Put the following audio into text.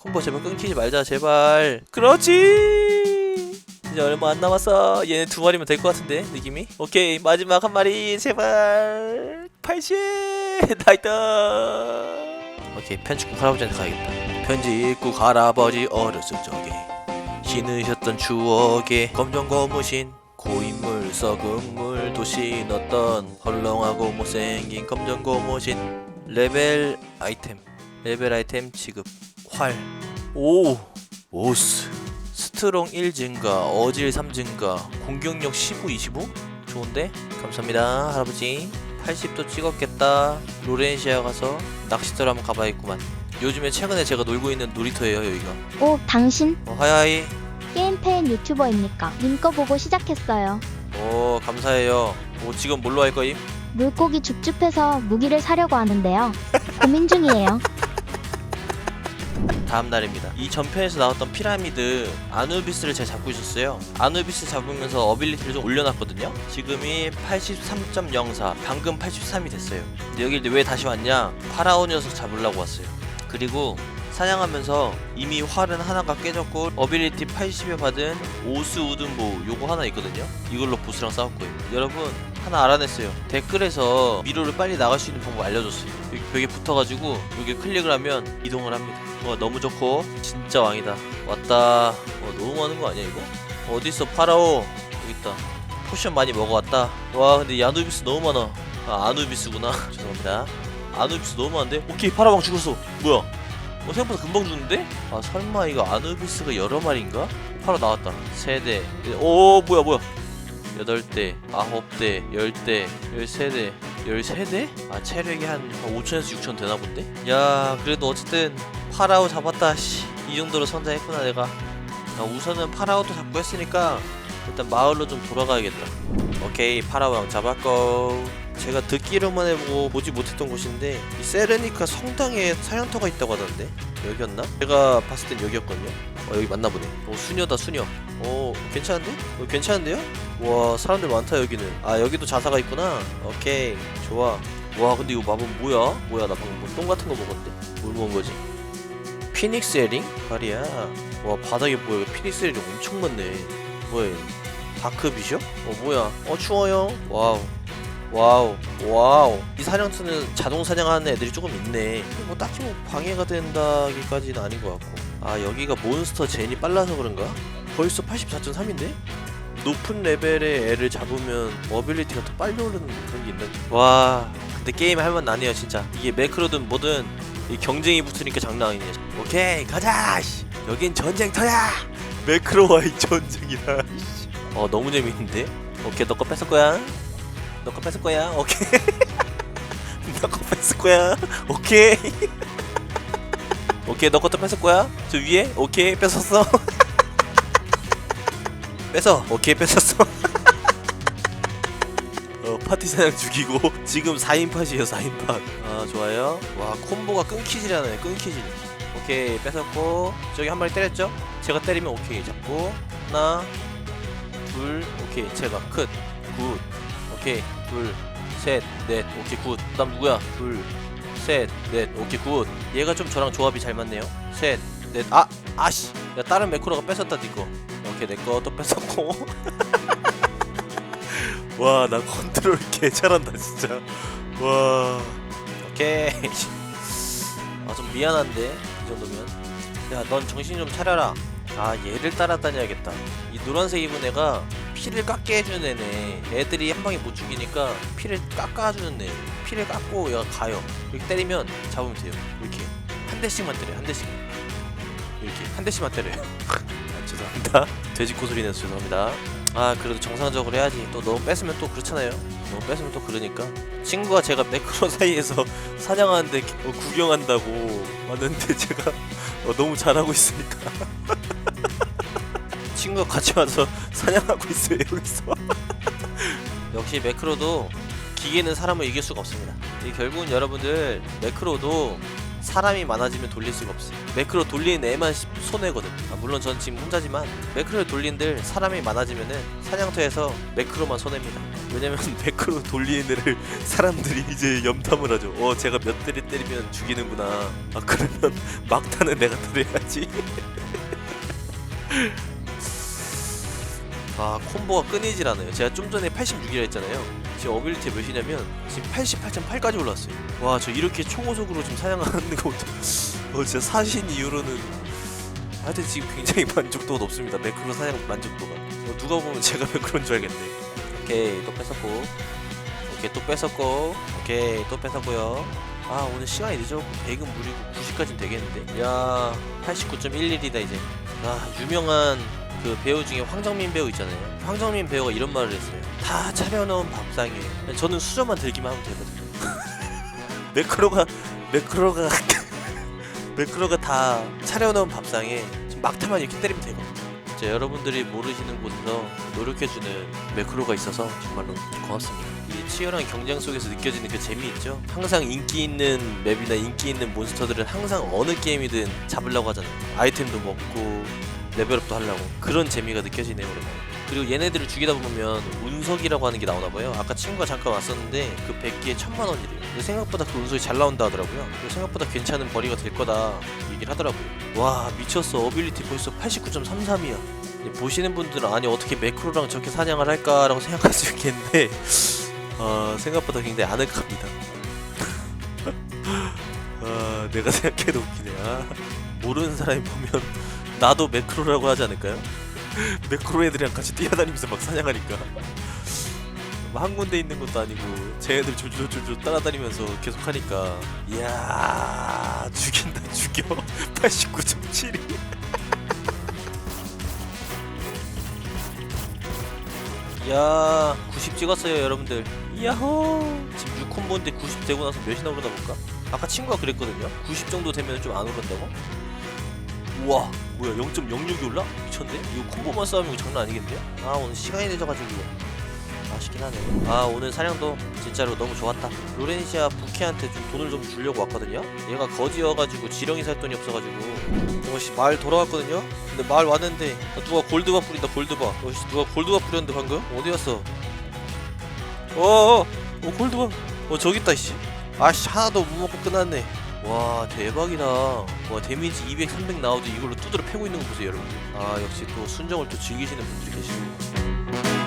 콤보 제발 끊기지 말자 제발. 그렇지. 이제 얼마 안 남았어. 얘네 두 마리면 될 것 같은데 느낌이? 오케이 마지막 한 마리 제발. 80 나이다 오케이 편집국 할아버지한테 가야겠다. 편집국 할아버지 어렸을 적에 신으셨던 추억에 검정 고무신 고인물 썩은 물 도시 넣었던 헐렁하고 못생긴 검정 고무신 레벨 아이템 레벨 아이템 지급 활 오! 오스 스트롱 1 증가 어질 3 증가 공격력 15 25? 좋은데? 감사합니다 할아버지 80도 찍었겠다 로렌시아 가서 낚시터를 한번 가봐야겠구만 요즘에 최근에 제가 놀고 있는 놀이터예요 여기가 오, 당신 어, 하야이 게임팬 유튜버입니까? 님 거 보고 시작했어요. 오 감사해요 오 지금 뭘로 할 거임? 물고기 줍줍해서 무기를 사려고 하는데요. 고민 중이에요. 다음 날입니다. 이 전편에서 나왔던 피라미드 아누비스를 제가 잡고 있었어요. 아누비스 잡으면서 어빌리티를 좀 올려놨거든요. 지금이 83.04, 방금 83이 됐어요. 근데 여기 왜 다시 왔냐? 파라오 녀석 잡으려고 왔어요. 그리고 사냥하면서 이미 활은 하나가 깨졌고 어빌리티 80에 받은 오스 우든보 요거 하나 있거든요. 이걸로 보스랑 거예요. 여러분 하나 알아냈어요. 댓글에서 미로를 빨리 나갈 수 있는 방법 알려줬어요. 여기 벽에 붙어가지고 여기 클릭을 하면 이동을 합니다. 와 너무 좋고 진짜 왕이다. 왔다. 와 너무 많은 거 아니야 이거? 어디 있어 파라오? 여기 있다. 포션 많이 먹어왔다. 와 근데 야누비스 너무 많아. 아 아누비스구나. 죄송합니다. 아누비스 너무 많은데? 오케이 파라왕 죽었어. 뭐야? 어 생각보다 금방 죽는데? 아 설마 이거 아누비스가 여러 마리인가? 파라 나왔다. 세대. 오 뭐야 뭐야? 여덟 대, 아홉 대, 열 대, 열세 대, 열세 대? 아 체력이 한 5천에서 6천 되나 본데? 야 그래도 어쨌든 파라오 잡았다. 씨. 이 정도로 성장했구나 내가. 자, 우선은 파라오도 잡고 했으니까 일단 마을로 좀 돌아가야겠다. 오케이 파라왕 잡았고. 제가 듣기로만 해보고 보지 못했던 곳인데 이 세레니카 성당에 사냥터가 있다고 하던데? 여기였나? 제가 봤을 땐 여기였거든요. 어 여기 맞나 보네. 오 수녀다 수녀. 오 괜찮은데? 어, 괜찮은데요? 와 사람들 많다 여기는. 아 여기도 자사가 있구나. 오케이 좋아. 와 근데 이거 마법 뭐야? 뭐야 나 방금 뭐똥 같은 거 먹었는데? 뭘 먹은 거지? 피닉스 에링? 말이야. 와 바닥에 뭐야? 피닉스 에링 엄청 많네. 뭐야? 다크 비숍 어 뭐야? 어 추워요 와우 와우 와우. 이 사냥터는 자동 사냥하는 애들이 조금 있네. 뭐 딱히 뭐 방해가 된다기까지는 아닌 것 같고. 아 여기가 몬스터 젠이 빨라서 그런가? 벌써 84.3인데? 높은 레벨의 애를 잡으면 어빌리티가 더 빨리 오르는 그런 게 있는 와 근데 게임 할만 나네요 진짜. 이게 매크로든 뭐든 이 경쟁이 붙으니까 장난 아니네. 오케이 가자 씨. 여긴 전쟁터야! 매크로와의 전쟁이다 씨. 어 너무 재밌는데? 오케이 너 거 뺏을 거야 너거 뺏을 거야? 오케이. 너거 뺏을 거야? 오케이. 오케이 너 것도 뺏을 거야? 저 위에? 오케이 뺏었어. 뺏어. 오케이 뺏었어. 어 파티 사냥 죽이고 지금 4인 팟이에요 4인 팟아 좋아요. 와 콤보가 끊기질 않아요 끊기질. 오케이 뺏었고. 저기 한 마리 때렸죠? 제가 때리면 오케이 잡고. 하나 둘 오케이. 제가 끝굿 오케이. 둘 셋 넷 오케이 굿. 그다음 누구야? 둘 셋 넷 오케이 굿. 얘가 좀 저랑 조합이 잘 맞네요. 셋 넷 아 아씨. 야 다른 매크로가 뺏었다 니거 오케이 내거또 뺏었고. 와 나 컨트롤 개 잘한다 진짜. 와. 오케이. 아 좀 미안한데 이 정도면. 야 넌 정신 좀 차려라. 아 얘를 따라다녀야겠다. 이 노란색 입은 애가 피를 깎게 해주는 애네. 애들이 한 방에 못 죽이니까 피를 깎아주는 애 피를 깎고 얘가 가요. 이렇게 때리면 잡으면 돼요. 이렇게. 한 대씩만 때려요. 한 대씩. 이렇게. 한 대씩만 때려요. 아, 죄송합니다. 돼지코 소리 내서 죄송합니다. 아 그래도 정상적으로 해야지. 또 너무 뺏으면 또 그렇잖아요. 너무 뺏으면 또 그러니까. 친구가 제가 매크로 사이에서 사냥하는데 어, 구경한다고 왔는데 제가 어, 너무 잘하고 있으니까 친구가 같이 와서 사냥하고 있어요 여기서. 역시 매크로도 기계는 사람을 이길 수가 없습니다. 이 결국은 여러분들 매크로도 사람이 많아지면 돌릴 수가 없어 매크로 돌리는 애만 시- 손해거든. 아, 물론 전 지금 혼자지만 매크로를 돌리는들 사람이 많아지면은 사냥터에서 매크로만 손해입니다. 왜냐면 매크로 돌리는 애를 사람들이 이제 염탐을 하죠. 어 제가 몇 대를 때리면 죽이는구나. 아 그러면 막타는 내가 때려야지 아 콤보가 끊이질 않아요. 제가 좀 전에 86이라 했잖아요. 지금 어빌리티 몇이냐면 지금 88.8까지 올랐어요. 와 저 이렇게 초고속으로 지금 사냥하는 거 어, 진짜 사신 이후로는 하여튼 지금 굉장히 만족도가 높습니다. 매크로 사냥 만족도가. 어, 누가 보면 제가 매크로인 줄 알겠네. 오케이 또 뺏었고. 오케이 또 뺏었고. 오케이 또 뺏었고요. 아 오늘 시간이 늦어. 100은 무리고 90까지는 되겠는데. 야 89.11이다 이제. 아 유명한 그 배우 중에 황정민 배우 있잖아요 황정민 배우가 이런 말을 했어요 다 차려놓은 밥상이에요 저는 수저만 들기만 하면 되거든요 매크로가 매크로가 매크로가 다 차려놓은 밥상에 좀 막타만 이렇게 때리면 되거든요 자, 여러분들이 모르시는 곳에서 노력해주는 매크로가 있어서 정말로 고맙습니다. 이 치열한 경쟁 속에서 느껴지는 그 재미 있죠? 항상 인기 있는 맵이나 인기 있는 몬스터들은 항상 어느 게임이든 잡으려고 하잖아요. 아이템도 먹고 레벨업도 하려고 그런 재미가 느껴지네요, 여러분. 그리고 얘네들을 죽이다 보면 운석이라고 하는 게 나오나 봐요. 아까 친구가 잠깐 왔었는데 그 100개에 천만 원이래요. 생각보다 그 운석이 잘 나온다 하더라고요. 생각보다 괜찮은 벌이가 될 거다 얘기를 하더라고요. 와 미쳤어. 어빌리티 벌써 89.33이야. 보시는 분들은 아니 어떻게 매크로랑 저렇게 사냥을 할까라고 생각할 수 있겠는데 어, 생각보다 굉장히 아늑합니다. 아, 내가 생각해도 웃기네. 아, 모르는 사람이 보면 나도 매크로라고 하지 않을까요? 매크로 애들이랑 같이 뛰어다니면서 막 사냥하니까 뭐한 군데 있는 것도 아니고 쟤네들 줄줄줄줄 따라다니면서 계속 하니까 이야 죽인다 죽여 89.7이 야, 90 찍었어요, 여러분들. 야호! 지금 6콤보인데 90 되고 나서 몇이나 오르다 볼까? 아까 친구가 그랬거든요. 90 정도 되면 좀 안 오른다고? 우와, 뭐야, 0.06이 올라? 미쳤네? 이거 콤보만 싸우면 장난 아니겠는데요? 아, 오늘 시간이 늦어가지고. 아쉽긴 하네. 아, 오늘 사냥도 진짜로 너무 좋았다. 로렌시아 부키한테 좀 돈을 좀 주려고 왔거든요? 얘가 거지여가지고 지렁이 살 돈이 없어가지고. 어씨, 마을 돌아왔거든요? 근데 마을 왔는데 아, 누가 골드바 뿌린다 골드바 어씨 누가 골드바 뿌렸는데 방금? 어디 갔어? 어어 어, 골드바 어 저기 있다 씨 아씨 하나도 못 먹고 끝났네 와 대박이다. 와 데미지 200, 300 나오도 이걸로 두드려 패고 있는 거 보세요 여러분 아 역시 또 순정을 또 즐기시는 분들이 계시고